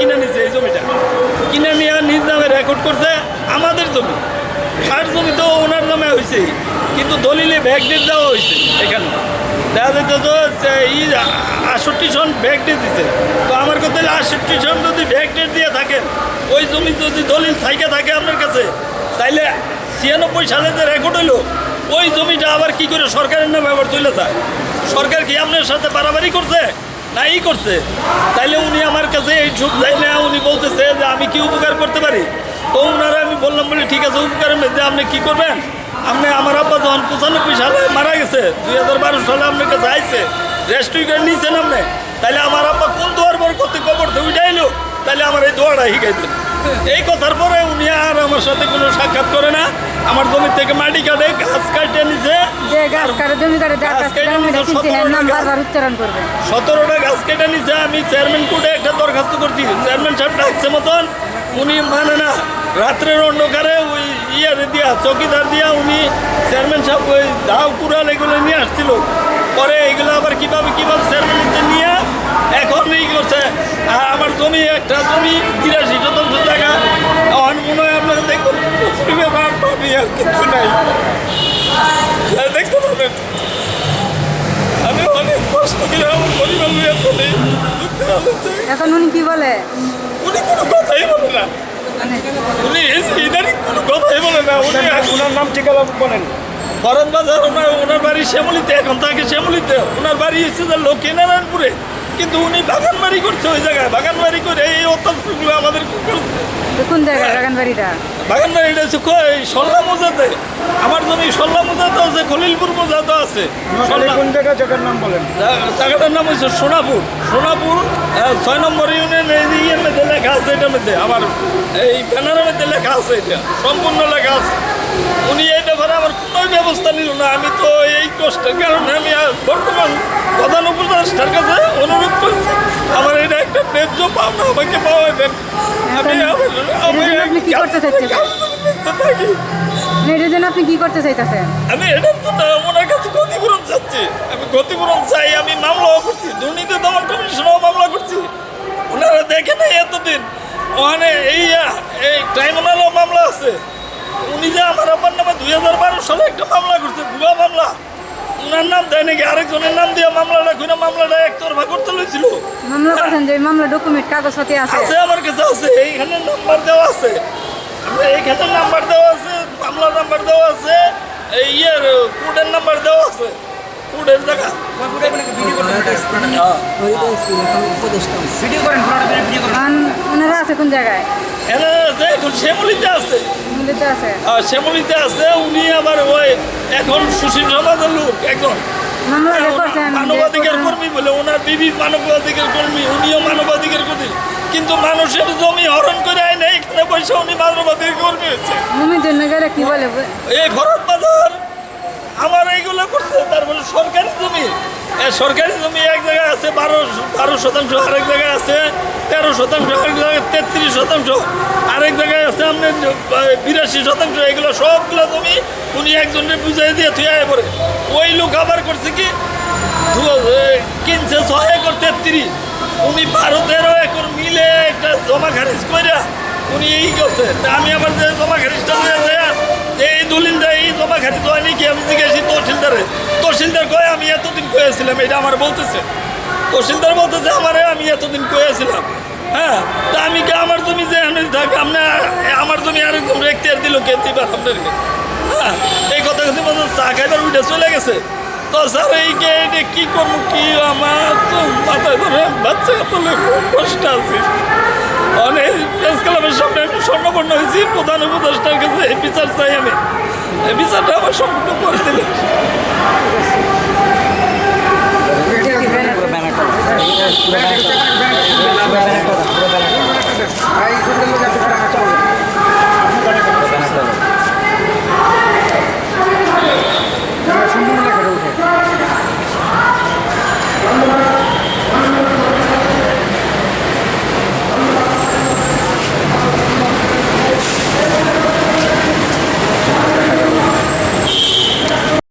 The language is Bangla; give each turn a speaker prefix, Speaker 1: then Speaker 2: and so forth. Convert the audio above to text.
Speaker 1: কিনে নিছে এই জমিটা। কিনে নিয়ে নিজ নামে রেকর্ড করছে আমাদের জমি। খাট জমি তো ওনার নামে হয়েছে কিন্তু দলিলে ব্যাগ ডেট দেওয়া হয়েছে এখানে। দেখা যেত তো ই আষট্টি সন ব্যাগ ডেট দিছে। তো আমার কথা হলো আষট্টি সন যদি ব্যাগ ডেট দিয়ে থাকেন, ওই জমি যদি দলিল থাইকে থাকে আপনার কাছে, তাইলে ছিয়ানব্বই সালে যে রেকর্ড হইল, ওই জমিটা আবার কি করে সরকারের নামে আবার চলে যায়? সরকার কি আপনার সাথে বাড়াবাড়ি করছে? না ই করছে। তাইলে উনি আমার কাছে এই ঝুঁক দেয় না, উনি বলতেছে যে আমি কি উপকার করতে পারি? তো ওনারা আমি বললাম, বলে, ঠিক আছে, উপকারের মধ্যে আপনি কী করবেন? আপনি আমার আব্বা যখন পঁচানব্বই সালে মারা গেছে, দুই হাজার বারো সালে আপনার কাছে আইসে রেস্টুই করে নিয়েছেন আপনি। তাহলে আমার আব্বা কোন দোয়ার পর করতে কবর থেকে উঠে এলো তাহলে আমার এই দোয়াটা শিখাই দেন এই কথার পরে উনি আর আমার সাথে কোনো সাক্ষাৎ করে না। আমার জমি থেকে মাটি কাটে গাছ কাটে নিছে। সতেরোটা গাছ। কেটে নিছে আমি চেয়ারম্যান কোর্টে একটা দরখাস্ত করছি। চেয়ারম্যান সাহেব ডাকছে মতন উনি মানে না রাত্রের অন্ধকারে ওই ইয়ারে দিয়া চকিদার দিয়া উনি চেয়ারম্যান সাহেব ওই দাও কুড়াল এগুলো নিয়ে আসছিল। পরে এগুলো আবার কীভাবে কীভাবে চেয়ারম্যান নিয়ে কিছু নাই দেখতে পাবেন আমি অনেক কষ্ট করে আমার পরিবার নিয়ে চলি
Speaker 2: এখন উনি কি বলে?
Speaker 1: উনি কোনো কথাই বলে না উনি ইদানিং কোনো কথাই বলে না উনি
Speaker 3: ওনার নাম ঠিকানা বলেন।
Speaker 1: ভরত বাজার ওনার ওনার বাড়ি শ্যামলিতে এখন থাকে শ্যামলিতে। ওনার বাড়ি এসেছে যে লক্ষ্মীনারায়ণপুরে কিন্তু উনি বাগান বাড়ি করছে ওই জায়গায়। বাগান বাড়ি করে এই অত্যাচারগুলো আমাদের
Speaker 2: কোন জায়গায় বাগান বাড়িটা
Speaker 1: বাগান বাড়িটা হচ্ছে কই? সল্লা মোজাতে। আমার জমি সল্লা মোজাতে আছে খলিলপুর মোজাতে আছে।
Speaker 3: কোন জায়গা জায়গার নাম বলেন?
Speaker 1: জায়গাটার নাম হচ্ছে সোনাপুর। সোনাপুর ছয় নম্বর ইউনিয়ন এই ইয়ের মধ্যে লেখা আছে এটার মধ্যে। আমার এই ব্যানারের মধ্যে লেখা আছে এটা। সম্পূর্ণ লেখা আছে। উনি এই ব্যাপারে আমার কোনো ব্যবস্থা নিল না। আমি তো এই কষ্টের কারণে আমি আর বর্তমান প্রধান উপদেষ্টার কাছে অনুরোধ করছি আমার এটা একটা ন্যায্য পাওনা আমাকে পাওয়া দেন। আমি
Speaker 2: আপনি কি করতে চাচ্ছেন?
Speaker 1: থাকি
Speaker 2: এটার জন্য আপনি কি করতে চাইতেছেন?
Speaker 1: আমি জন্য ওনার কাছে ক্ষতিপূরণ চাচ্ছি। আমি ক্ষতিপূরণ চাই আমি মামলাও করছি দুর্নীতি দমন কমিশনেও মামলা করছি। ওনারা দেখে নাই এতদিন। ওখানে এই এই ট্রাইব্যুনালও মামলা আছে। উনি যে আমার আব্বার নামে দুই হাজার বারো সালে একটা মামলা করছে ভুয়া মামলা। ওনার নাম দেয় নাকি? আরেকজনের নাম দিয়ে মামলাটা খুঁজে মামলাটা একতরফা করতে লইছিল।
Speaker 2: মামলা করছেন যে মামলা ডকুমেন্ট কাগজপাতি আছে।
Speaker 1: আছে আমার কাছে আছে। এইখানে নাম্বার দেওয়া আছে। এইখানে নাম্বার দেওয়া আছে মামলার নাম্বার দেওয়া আছে এই ইয়ের কোর্টের নাম্বার দেওয়া আছে। কোর্টের জায়গা।
Speaker 2: ওনারা আছে কোন জায়গায়?
Speaker 1: এখানে এখন শ্যামলিতে আছে? উনি আবার ওই এখন সুশীল সমাজের লোক একজন। মানবাধিকার কর্মী বলে ওনার বিবি মানবাধিকার কর্মী উনিও মানবাধিকার কর্মী। কিন্তু মানুষের জমি হরণ করে আয় না এখানে বসে উনি মানবাধিকার কর্মী হচ্ছে।
Speaker 2: কি বলে?
Speaker 1: এই ভরত বাজার আমার এইগুলো করছে তারপরে সরকারি জমি। সরকারি জমি এক জায়গায় আছে, বারো বারো শতাংশ আরেক জায়গায় আছে, তেরো শতাংশ আরেক জায়গায়, তেত্রিশ শতাংশ আরেক জায়গায় আছে আপনার বিরাশি শতাংশ, এগুলো সবগুলো জমি উনি একজনের বুঝাই দিয়ে থুয়ে পরে ওই লোক আবার করছে কি? কিনছে ছয় একর তেত্রিশ। উনি বারো তেরো একর মিলে একটা জমা খারিজ কইরা উনি এই করছে। আমি আবার যে জমা খারিজটা এই দলিলটা এই জমা খারিজ হয়নি কি? আমি জিজ্ঞাসি তহসিলদারে। তহসিলদার কয়ে আমি এতদিন কয়েছিলাম এটা আমার বলতেছে। তহসিলদার বলতেছে, আমারে আমি এতদিন কয়েছিলাম হ্যাঁ তা আমি কি আমার জমি যে আমি থাকি আপনার আমার জমি আরেকজন এখতিয়ার দিল কে? দিবার আপনাদেরকে হ্যাঁ এই কথা কিন্তু বলতে চা খাইবার উঠে চলে গেছে। তো স্যার, এই কে, এটা কি করব, কি আমার তো মাথায় ধরে বাচ্চা খুব কষ্ট আছে। অনেক আমি স্বর্ণপন্ন হয়েছি প্রধান উপদেষ্টার কাছে বিচার চাই আমি। বিচারটা আমার সম্পূর্ণ করে দিলে।